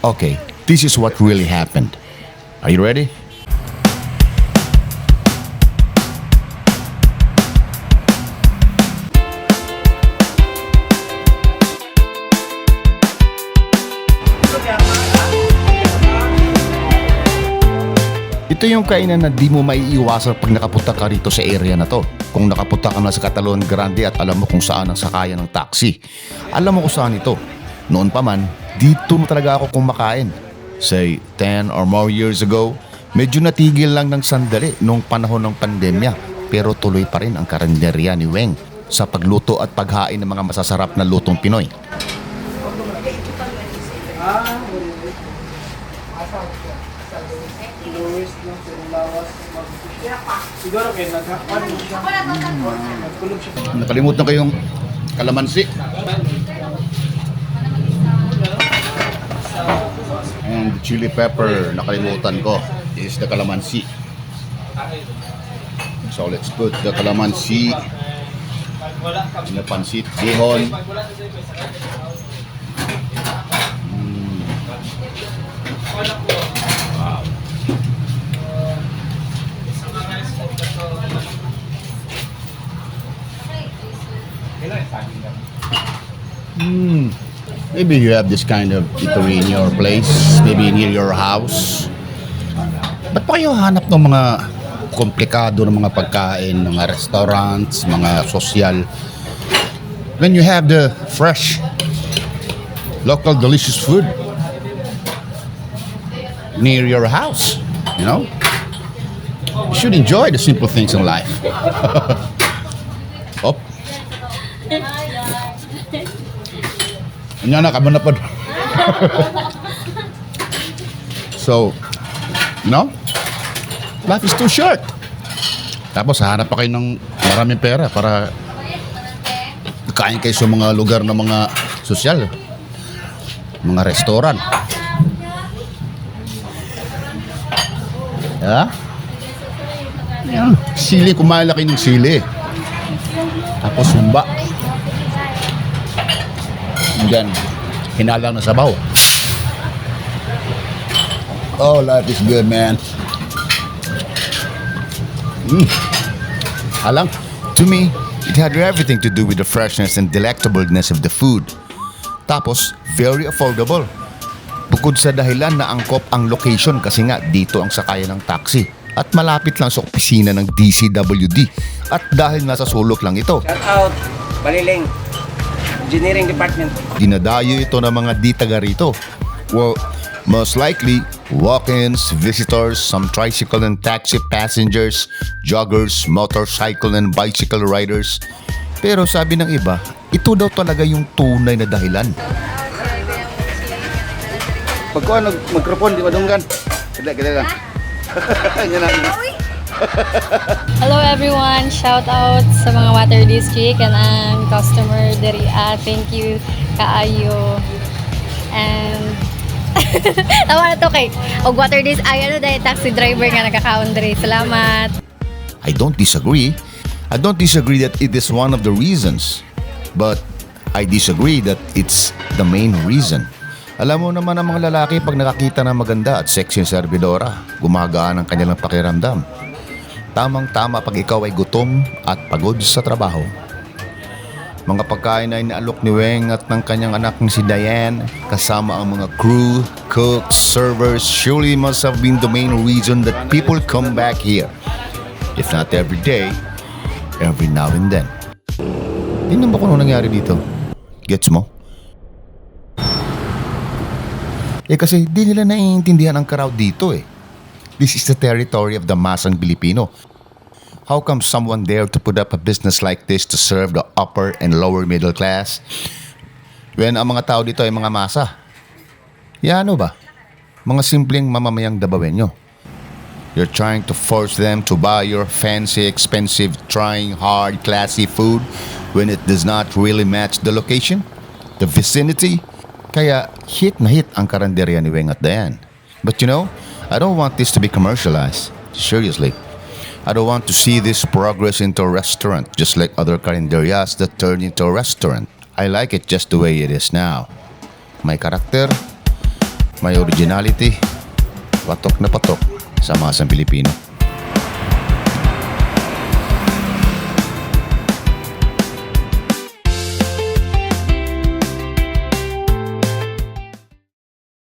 Okay, this is what really happened. Are you ready? Ito yung kainan na di mo maiiwasan pag nakapunta ka rito sa area na to. Kung nakapunta ka na sa Catalon Grande at alam mo kung saan ang sakayan ng taxi. Alam mo kung saan ito. Noon pa man, dito na talaga ako kumakain. Say, 10 or more years ago, medyo natigil lang ng sandali noong panahon ng pandemya. Pero tuloy pa rin ang karinderya ni Weng sa pagluto at paghain ng mga masasarap na lutong Pinoy. Nakalimutan ko yung kalamansi. And the chili pepper, nakalimutan ko, is the kalamansi. So let's put the kalamansi in the pansit bihon. Mm. Maybe you have this kind of eatery in your place, maybe near your house. Ba't pa kayo hanap ng mga komplikado ng mga pagkain, mga restaurants, mga social? When you have the fresh, local delicious food near your house, you know? You should enjoy the simple things in life. oh. Ano na, kamo na po. so, you know, life is too short. Tapos hanap pa kayo ng maraming pera para kain kayo sa mga lugar na mga sosyal. Mga restaurant. Ha? Yan. Sili, kumain kayo ng sili. Tapos sumba. Then, hinalang na sabaw. Oh, life is good, man. Mm. Alang. To me, it had everything to do with the freshness and delectableness of the food. Tapos, very affordable. Bukod sa dahilan na angkop ang location kasi nga dito ang sakayan ng taxi at malapit lang sa opisina ng DCWD at dahil nasa sulok lang ito, Shout out, Baliling. Engineering Department. dinadayo ito ng mga di taga rito. Well, most likely, walk-ins, visitors, some tricycle and taxi passengers, joggers, motorcycle and bicycle riders. Pero sabi ng iba, ito daw talaga yung tunay na dahilan. Pag ko ano, mikrofon, di madunggan. Kada, kada lang. Yan lang. Hello everyone! Shout out sa mga Water District and ang customer diri. Ah, thank you kaayo. And Tawa na to kay og Water Dis ay ano dahil taxi driver nga nagkakaon diri. Salamat. I don't disagree. I don't disagree that it is one of the reasons. But I disagree that it's the main reason. Alam mo naman ang mga lalaki pag nakakita ng maganda at sexy servidora, gumagaan ang kanilang pakiramdam. Tamang-tama pag ikaw ay gutom at pagod sa trabaho. Mga pagkain ay naalok ni Weng at ng kanyang anak na si Diane kasama ang mga crew, cooks, servers surely must have been the main reason that people come back here. If not every day, every now and then. Tingnan mo kung ano nangyari dito. Gets mo? Eh kasi di nila naiintindihan ang crowd dito eh. This is the territory of the masang Pilipino. How come someone dare to put up a business like this to serve the upper and lower middle class? When ang mga tao dito ay mga masa. Ya ano ba? Mga simpleng mamamayang dabawenyo. You're trying to force them to buy your fancy, expensive, trying hard, classy food when it does not really match the location, the vicinity. Kaya hit na hit ang karanderya ni Weng at Dayan. But you know, I don't want this to be commercialized. Seriously. I don't want to see this progress into a restaurant just like other carinderias that turn into a restaurant. I like it just the way it is now. May karakter, may originality, patok na patok sa masang Pilipino.